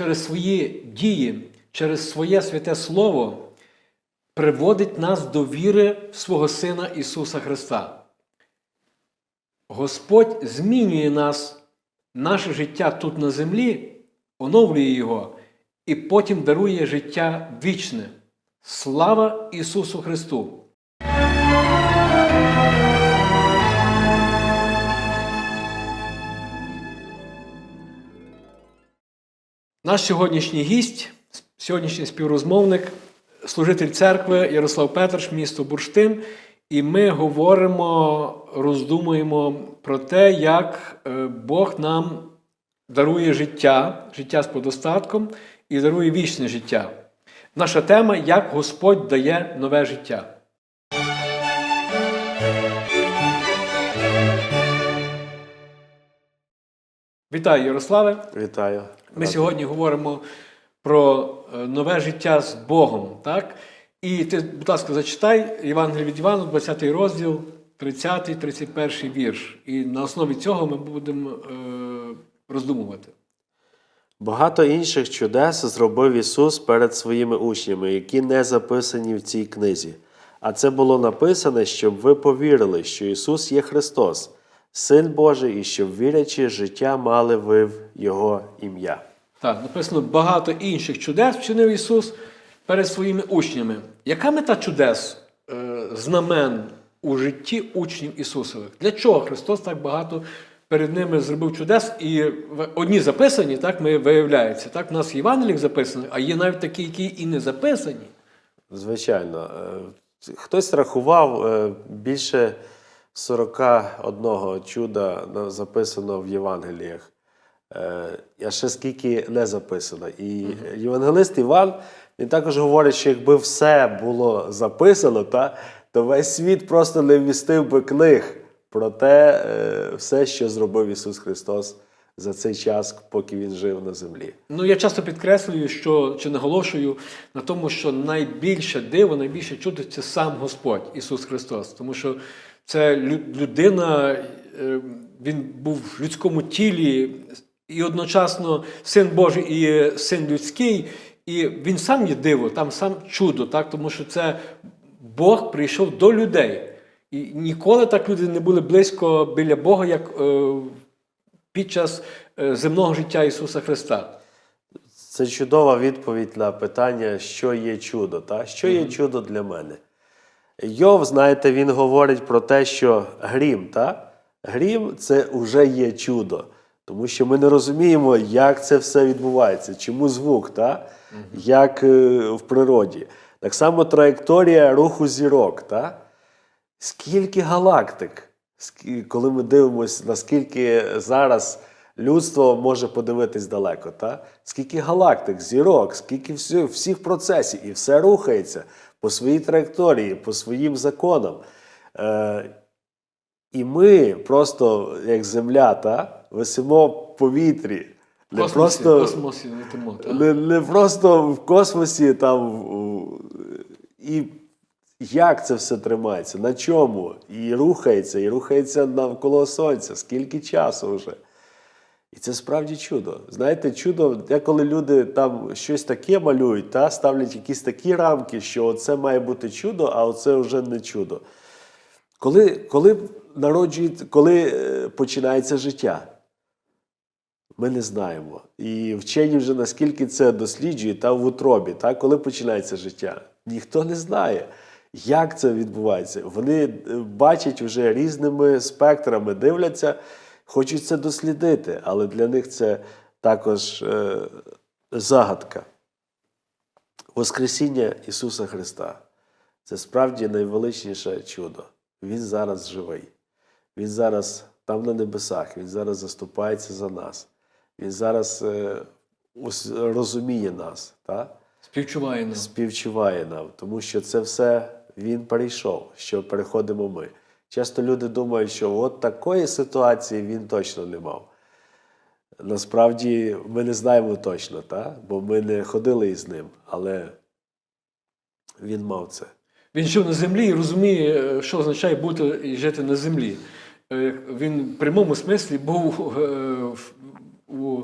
через свої дії, через своє святе Слово приводить нас до віри в свого Сина Ісуса Христа. Господь змінює нас, наше життя тут на землі, оновлює його і потім дарує життя вічне. Слава Ісусу Христу! Наш сьогоднішній гість, сьогоднішній співрозмовник, служитель церкви Ярослав Петрш, місто Бурштин. І ми говоримо, роздумуємо про те, як е, Бог нам дарує життя, життя з подостатком і дарує вічне життя. Наша тема як Господь дає нове життя. Вітаю, Ярославе! Вітаю. Ми сьогодні говоримо про е, нове життя з Богом. Так? І ти, будь ласка, зачитай Євангеліє від Івана, 20 розділ, 30, 31 вірш. І на основі цього ми будемо е, роздумувати. Багато інших чудес зробив Ісус перед своїми учнями, які не записані в цій книзі. А це було написане, щоб ви повірили, що Ісус є Христос, Син Божий, і щоб вірячи, життя мали ви в Його ім'я. Так, написано багато інших чудес вчинив Ісус перед своїми учнями. Яка мета чудес, е, знамен у житті учнів Ісусових? Для чого Христос так багато перед ними зробив чудес? І в- одні записані, так, ми виявляється. Так, у нас Євангелік записаний, а є навіть такі, які і не записані. Звичайно, е, хтось рахував е, більше 41 чуда записано в Євангеліях. Е, А ще скільки не записано. І євангелист Іван він також говорить, що якби все було записано, та, то весь світ просто не вмістив би книг про те, е, все, що зробив Ісус Христос за цей час, поки Він жив на землі. Ну, я часто підкреслюю, що чи наголошую на тому, що найбільше диво, найбільше чудо це сам Господь Ісус Христос. Тому що це людина, е, він був в людському тілі і одночасно син Божий і син людський. І він сам є диво, там сам чудо, так? тому що це Бог прийшов до людей. І ніколи так люди не були близько біля Бога, як е, під час е, земного життя Ісуса Христа. Це чудова відповідь на питання, що є чудо. Та? Що є чудо для мене? Йов, знаєте, він говорить про те, що грім, та? грім це вже є чудо. Тому що ми не розуміємо, як це все відбувається, чому звук, та? як е, в природі. Так само траєкторія руху зірок. Та? Скільки галактик, коли ми дивимося, наскільки зараз людство може подивитись далеко, та? скільки галактик, зірок, скільки всі- всіх процесів, і все рухається по своїй траєкторії, по своїм законам. Е, і ми просто, як земля, та, висимо в повітрі. Не Космосі, просто, космосі летимо. так. не, не просто в космосі там. І як це все тримається? На чому? І рухається, і рухається навколо сонця. Скільки часу вже? І це справді чудо. Знаєте, чудо, деколи люди там щось таке малюють, та, ставлять якісь такі рамки, що це має бути чудо, а оце вже не чудо. Коли, коли народжують, коли е, починається життя? Ми не знаємо. І вчені вже наскільки це досліджують та в утробі, та, коли починається життя. Ніхто не знає, як це відбувається. Вони е, бачать вже різними спектрами, дивляться, хочуть це дослідити, але для них це також е, загадка. Воскресіння Ісуса Христа це справді найвеличніше чудо. Він зараз живий. Він зараз там на небесах, Він зараз заступається за нас. Він зараз е, розуміє нас, та? Співчуває нам. співчуває нам, тому що це все Він перейшов, що переходимо ми. Часто люди думають, що от такої ситуації він точно не мав. Насправді ми не знаємо точно, та? бо ми не ходили із ним, але він мав це. Він жив на землі і розуміє, е, що означає бути і жити на землі. Е, Він в прямому смислі був е, у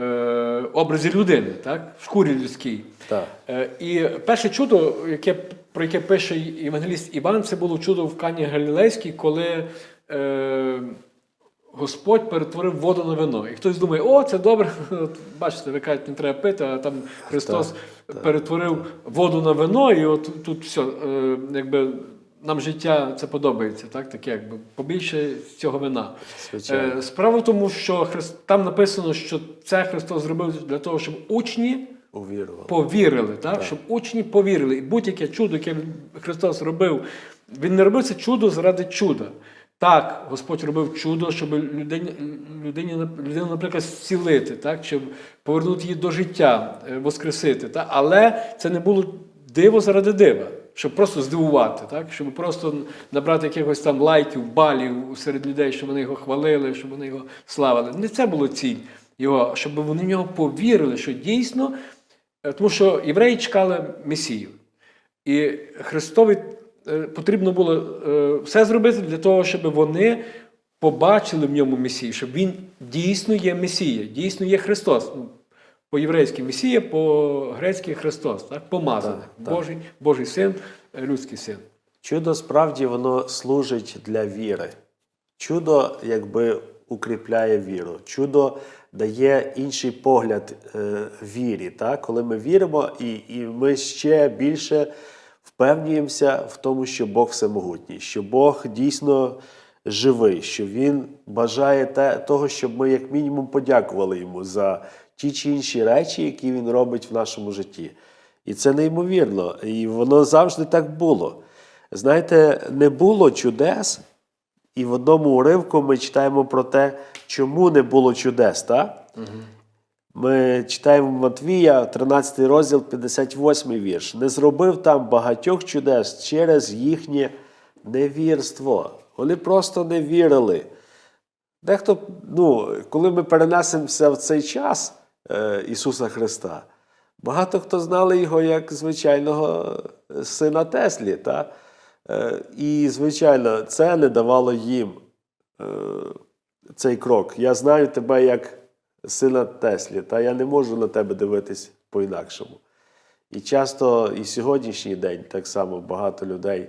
е, образі людини, так? в шкурі людській. Так. Е, І перше чудо, яке, про яке пише євангеліст Іван, це було чудо в Кані Галілейській, коли е, Господь перетворив воду на вино. І хтось думає, о, це добре. От, бачите, ви кажете, не треба пити, а там Христос перетворив воду на вино, і от тут все, е, якби. Нам життя це подобається, так? Таке, якби побільше цього вина. Звичайно. Е, Справа в тому, що Христ... там написано, що це Христос зробив для того, щоб учні Увірував. повірили, так? щоб учні повірили. І будь-яке чудо, яке Христос робив, Він не робив це чудо заради чуда. Так, Господь робив чудо, щоб людині, людині, людину, наприклад, зцілити, так? щоб повернути її до життя, е, воскресити. Так? Але це не було диво заради дива, щоб просто здивувати, так? щоб просто набрати якихось там лайків, балів серед людей, щоб вони його хвалили, щоб вони його славили. Не це було ціль його, щоб вони в нього повірили, що дійсно Е, Тому що євреї чекали Месію. І Христові е, потрібно було е, все зробити для того, щоб вони побачили в ньому Месію, щоб він дійсно є Месія, дійсно є Христос. По-єврейськи Месія, по-грецьки Христос, так? помазаний. Так, так. Божий, Божий син, е, людський син. Чудо справді воно служить для віри. Чудо якби укріпляє віру. Чудо дає інший погляд е, вірі. Так? Коли ми віримо, і, і ми ще більше впевнюємося в тому, що Бог всемогутній, що Бог дійсно живий, що Він бажає те, того, щоб ми як мінімум подякували йому за ті чи інші речі, які він робить в нашому житті. І це неймовірно. І воно завжди так було. Знаєте, не було чудес, і в одному уривку ми читаємо про те, чому не було чудес. Так? Ми читаємо Матвія, 13 розділ, 58 вірш. Не зробив там багатьох чудес через їхнє невірство. Вони просто не вірили. Дехто, ну, коли ми перенесемося в цей час Ісуса Христа, багато хто знали його як звичайного е, сина Теслі. Та? Е, і, звичайно, це не давало їм е, цей крок. Я знаю тебе як сина Теслі, та я не можу на тебе дивитись по-інакшому. І часто і сьогоднішній день так само багато людей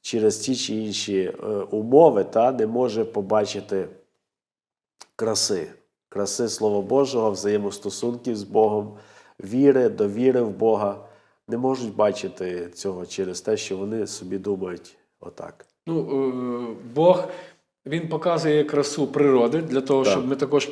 через ті чи інші е, умови та, не може побачити краси, краси Слова Божого, взаємостосунків з Богом, віри, довіри в Бога. Не можуть бачити цього через те, що вони собі думають отак. Ну, е, Бог він показує красу природи для того, Так. щоб ми також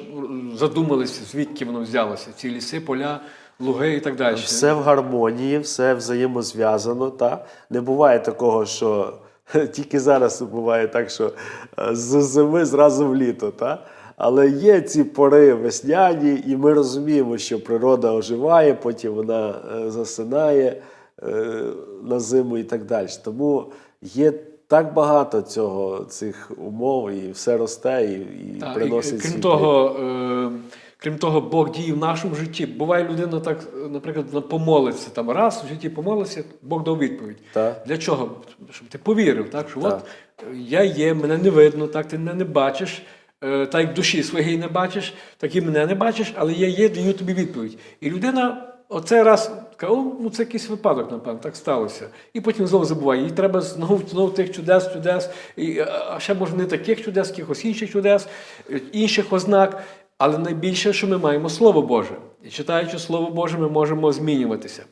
задумалися, звідки воно взялося. Ці ліси, поля, луги і так далі. Все в гармонії, все взаємозв'язано. Та? Не буває такого, що тільки зараз буває так, що е, з зими зразу в літо. Та? Але є ці пори весняні, і ми розуміємо, що природа оживає, потім вона е, засинає е, на зиму і так далі. Тому є так багато цього, цих умов, і все росте, і, і Так, і, приносить крім свій того, е, крім того, Бог діє в нашому житті. Буває людина так, наприклад, помолиться там раз в житті помолиться, Бог дав відповідь. Так. Для чого? Щоб ти повірив, так? Що Так. от я є, мене не видно, так ти мене не бачиш. Е, Так як душі своєї не бачиш, так і мене не бачиш, але я є, даю тобі відповідь. І людина оцей раз каже, ну це якийсь випадок, напевно, так сталося. І потім знову забуває. Їй треба знову, знову тих чудес, чудес, і, а ще може не таких чудес, якихось інших чудес, е, інших ознак. Але найбільше, що ми маємо Слово Боже. І читаючи Слово Боже, ми можемо змінюватися.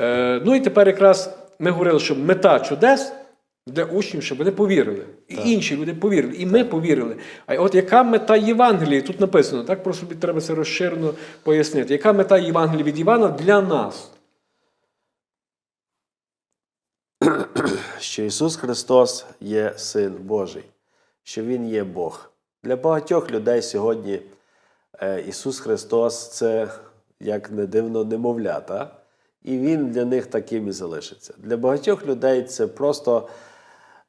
Е, ну і тепер якраз ми говорили, що мета чудес для учнів, щоб вони повірили. І інші люди повірили, і ми повірили. А от яка мета Євангелії? Тут написано, так просто собі треба це розширено пояснити. Яка мета Євангелії від Івана для нас? що Ісус Христос є Син Божий, що Він є Бог. Для багатьох людей сьогодні е, Ісус Христос це, як не дивно, немовлята, і Він для них таким і залишиться. Для багатьох людей це просто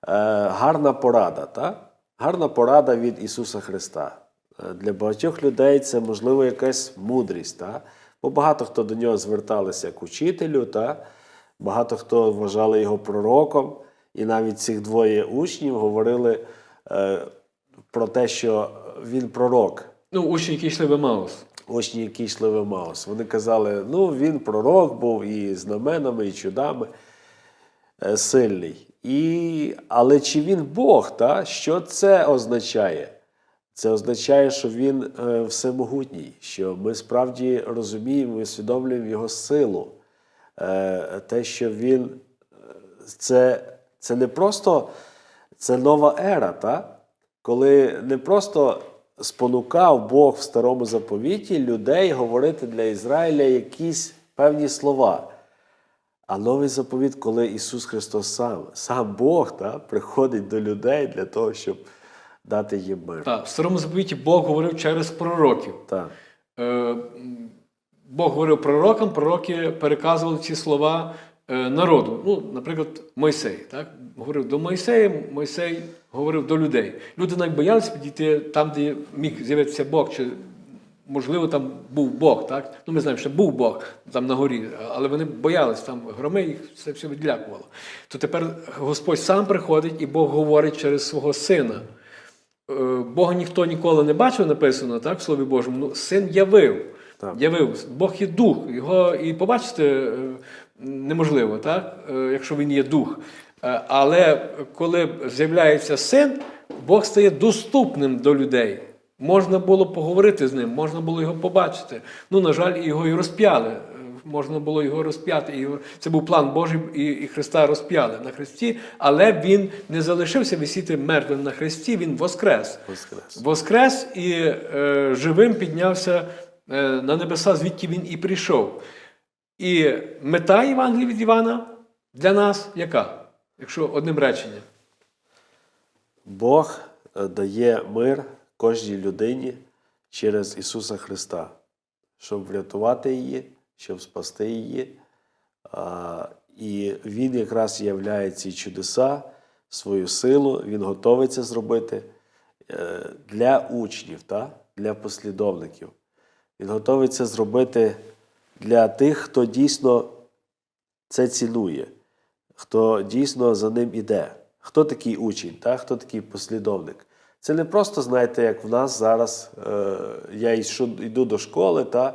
гарна порада, та? гарна порада від Ісуса Христа. Е, Для багатьох людей це, можливо, якась мудрість. Та? Бо багато хто до нього зверталися як учителю, та? багато хто вважали його пророком, і навіть цих двоє учнів говорили е, про те, що він пророк. Ну, учні, які йшли в Емаус. учні, які йшли в Емаус. Вони казали, ну він пророк був і знаменами, і чудами е, сильний. І, але чи він Бог? Та? Що це означає? Це означає, що він е, всемогутній, що ми справді розуміємо і усвідомлюємо його силу. Е, те, що він е, це, це не просто це нова ера, та? коли не просто спонукав Бог в старому заповіті людей говорити для Ізраїля якісь певні слова. А новий заповіт, коли Ісус Христос сам, сам Бог та, приходить до людей для того, щоб дати їм мир. Так, в старому заповіті Бог говорив через пророків. Так. Е, Бог говорив пророкам, пророки переказували ці слова е, народу. Ну, наприклад, Мойсей. Так? Говорив до Мойсея, Мойсей говорив до людей. Люди навіть боялися підійти там, де міг з'явитися Бог, чи можливо там був Бог. Так? Ну, ми знаємо, що був Бог там на горі, але вони боялися, там громи їх це все відлякувало. То тепер Господь сам приходить і Бог говорить через свого сина. Е, Бога ніхто ніколи не бачив, написано так, в Слові Божому. Ну, син явив. Так. Явив. Бог є дух. Його і побачити е, неможливо, так? е, якщо він є дух. Але коли з'являється син, Бог стає доступним до людей. Можна було поговорити з ним, можна було його побачити. Ну, на жаль, його і розп'яли. Е, Можна було його розп'яти. Це був план Божий, і, Христа розп'яли на хресті, але він не залишився висіти мертвим на хресті, він воскрес. Воскрес. Воскрес і е, живим піднявся е, на небеса, звідки він і прийшов. І мета Євангелія від Івана для нас яка? Якщо одним реченням. Бог е, дає мир кожній людині через Ісуса Христа, щоб врятувати її, щоб спасти її. І Він якраз являє ці чудеса, свою силу, Він готовий це зробити е, для учнів, для послідовників. Він готовий це зробити для тих, хто дійсно це цінує, хто дійсно за ним іде. Хто такий учень, та? хто такий послідовник? Це не просто, знаєте, як в нас зараз е, я йду до школи, та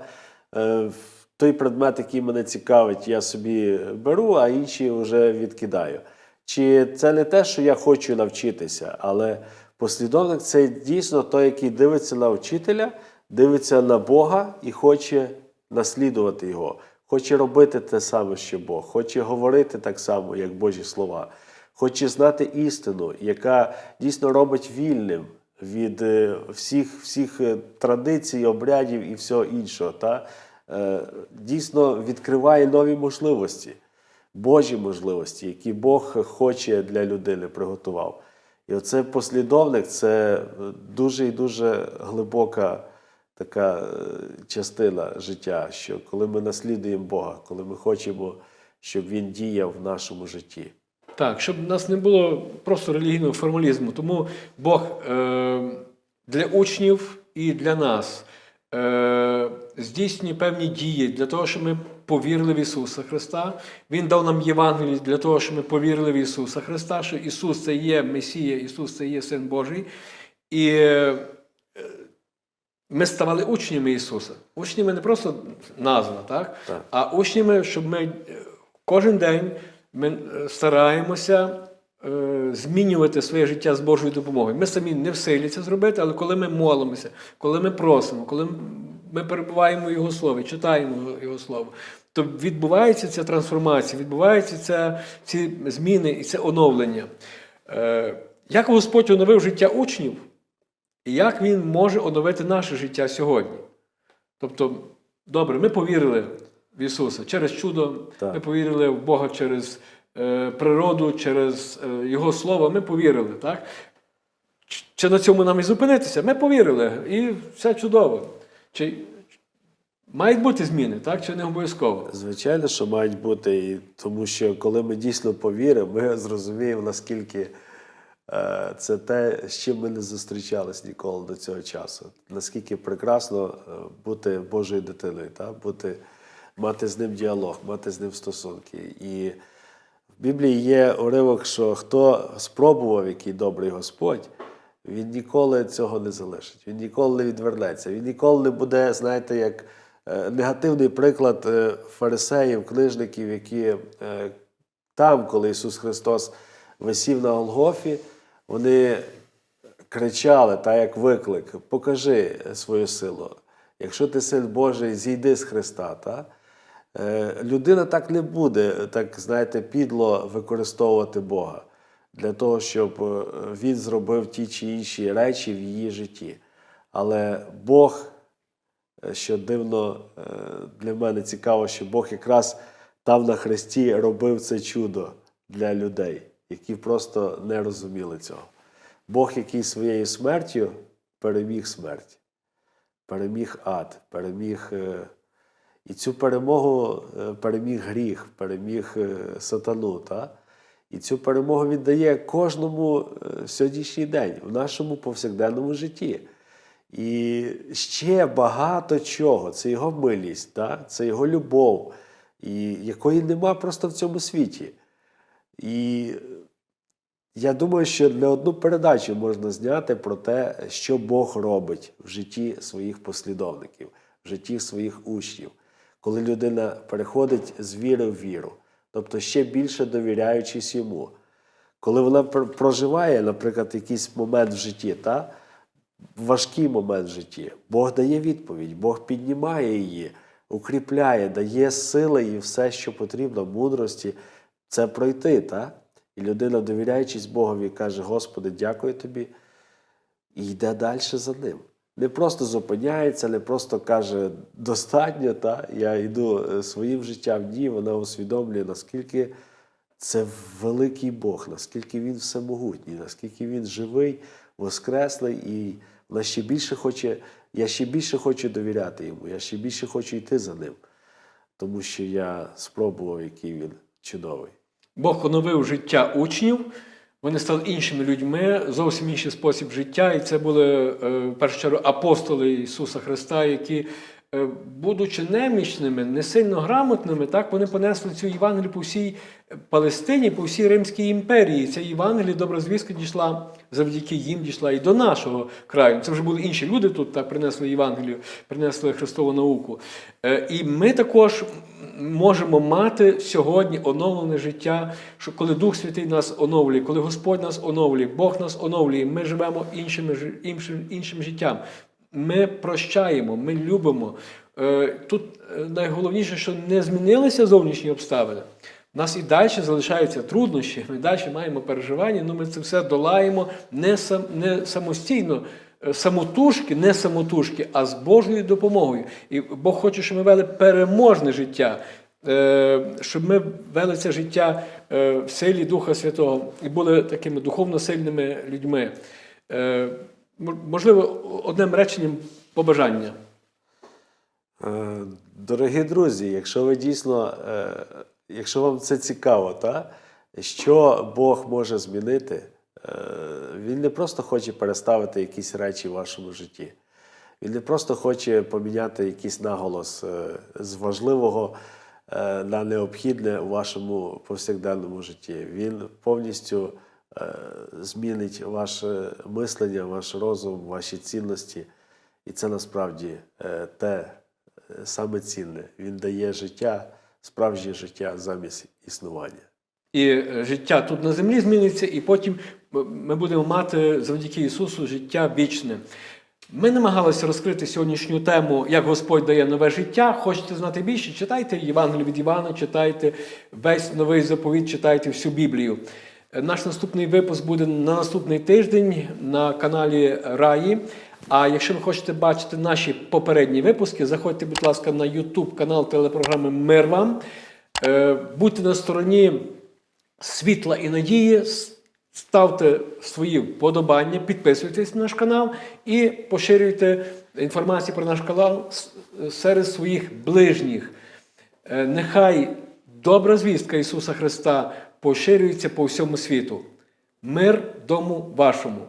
е, той предмет, який мене цікавить, я собі беру, а інші вже відкидаю. Чи це не те, що я хочу навчитися, але послідовник це дійсно той, який дивиться на вчителя, дивиться на Бога і хоче наслідувати його, хоче робити те саме, що Бог, хоче говорити так само, як Божі слова, хоче знати істину, яка дійсно робить вільним від е, всіх, всіх е, традицій, обрядів і всього іншого. Та? Е, Дійсно відкриває нові можливості, Божі можливості, які Бог хоче для людини приготував. І оце послідовник це дуже і дуже глибока така частина життя, що коли ми наслідуємо Бога, коли ми хочемо, щоб Він діяв в нашому житті. Так, щоб в нас не було просто релігійного формалізму. Тому Бог е, для учнів і для нас е, здійснює певні дії для того, щоб ми повірили в Ісуса Христа. Він дав нам Євангеліє для того, щоб ми повірили в Ісуса Христа, що Ісус це є Месія, Ісус це є Син Божий. І е, ми ставали учнями Ісуса. Учнями не просто назва, так? Так. а учнями, щоб ми е, кожен день ми е, стараємося е, змінювати своє життя з Божою допомогою. Ми самі не в силі це зробити, але коли ми молимося, коли ми просимо, коли ми перебуваємо в Його Слові, читаємо Його Слово, то відбувається ця трансформація, відбуваються ця, ці зміни і це оновлення. Е, як Господь оновив життя учнів, і як Він може оновити наше життя сьогодні? Тобто, добре, ми повірили в Ісуса через чудо, Так. ми повірили в Бога через е, природу, через е, Його Слово, ми повірили. Так? Чи на цьому нам і зупинитися? Ми повірили, і все чудово. Чи мають бути зміни, так? чи не обов'язково? Звичайно, що мають бути, і тому що коли ми дійсно повіримо, ми зрозуміємо, наскільки е, це те, з чим ми не зустрічались ніколи до цього часу. Наскільки прекрасно е, бути Божою дитиною, та? бути, мати з ним діалог, мати з ним стосунки. І в Біблії є уривок, що хто спробував, який добрий Господь, Він ніколи цього не залишить, він ніколи не відвернеться, він ніколи не буде, знаєте, як е, негативний приклад е, фарисеїв, книжників, які е, там, коли Ісус Христос висів на Голгофі, вони кричали, та як виклик: покажи свою силу. Якщо ти син Божий, зійди з Христа. Та? Е, Людина так не буде, так знаєте, підло використовувати Бога для того, щоб е, він зробив ті чи інші речі в її житті. Але Бог, е, що дивно для мене цікаво, що Бог якраз там на Христі робив це чудо для людей, які просто не розуміли цього. Бог, який своєю смертю переміг смерть, переміг ад, переміг. І цю перемогу е, переміг гріх, переміг е, сатану. Та? І цю перемогу він дає кожному е, сьогоднішній день, в нашому повсякденному житті. І ще багато чого. Це його милість, та? це його любов, і якої нема просто в цьому світі. І я думаю, що не одну передачу можна зняти про те, що Бог робить в житті своїх послідовників, в житті своїх учнів, коли людина переходить з віри в віру, тобто ще більше довіряючись йому. Коли вона проживає, наприклад, якийсь момент в житті, та? важкий момент в житті, Бог дає відповідь, Бог піднімає її, укріпляє, дає сили і все, що потрібно, мудрості, це пройти. Та? І людина, довіряючись Богові, каже: Господи, дякую тобі, і йде далі за ним. Не просто зупиняється, не просто каже достатньо, та? я йду е, своїм життям. Ні, вона усвідомлює, наскільки це великий Бог, наскільки він всемогутній, наскільки він живий, воскреслий, і вона ще більше хоче, я ще більше хочу довіряти йому, я ще більше хочу йти за ним, тому що я спробував, який він чудовий. Бог оновив життя учнів. Вони стали іншими людьми, зовсім інший спосіб життя. І це були е, в першу чергу апостоли Ісуса Христа, які, будучи немічними, не сильно грамотними, так вони понесли цю Євангелію по всій Палестині, по всій Римській імперії. Ця Євангелія, добра звістка дійшла завдяки їм, дійшла і до нашого краю. Це вже були інші люди тут так принесли Євангелію, принесли Христову науку. Е, І ми також можемо мати сьогодні оновлене життя, що коли Дух Святий нас оновлює, коли Господь нас оновлює, Бог нас оновлює, ми живемо іншим, іншим, іншим життям. Ми прощаємо, ми любимо. Е, Тут е, найголовніше, що не змінилися зовнішні обставини. У нас і далі залишаються труднощі, ми далі маємо переживання, але ми це все долаємо не, сам, не самостійно, е, самотужки, не самотужки, а з Божою допомогою. І Бог хоче, щоб ми вели переможне життя, щоб ми вели це життя в силі Духа Святого і були такими духовно сильними людьми. Можливо, одним реченням побажання. Е, Дорогі друзі, якщо ви дійсно, е, якщо вам це цікаво, та, що Бог може змінити, е, Він не просто хоче переставити якісь речі в вашому житті. Він не просто хоче поміняти якийсь наголос з важливого на необхідне у вашому повсякденному житті. Він повністю змінить ваше мислення, ваш розум, ваші цінності. І це насправді е, те е, саме цінне. Він дає життя, справжнє життя замість існування. І е, життя тут на землі зміниться, і потім ми будемо мати завдяки Ісусу життя вічне. Ми намагалися розкрити сьогоднішню тему, як Господь дає нове життя. Хочете знати більше? Читайте Євангелію від Івана, читайте весь новий заповіт, читайте всю Біблію. Е, Наш наступний випуск буде на наступний тиждень на каналі Раї. А якщо ви хочете бачити наші попередні випуски, заходьте, будь ласка, на YouTube канал телепрограми Мир вам. Е, Будьте на стороні світла і надії. Ставте свої вподобання, підписуйтесь на наш канал і поширюйте інформацію про наш канал серед своїх ближніх. Е, Нехай добра звістка Ісуса Христа поширюється по всьому світу. Мир дому вашому!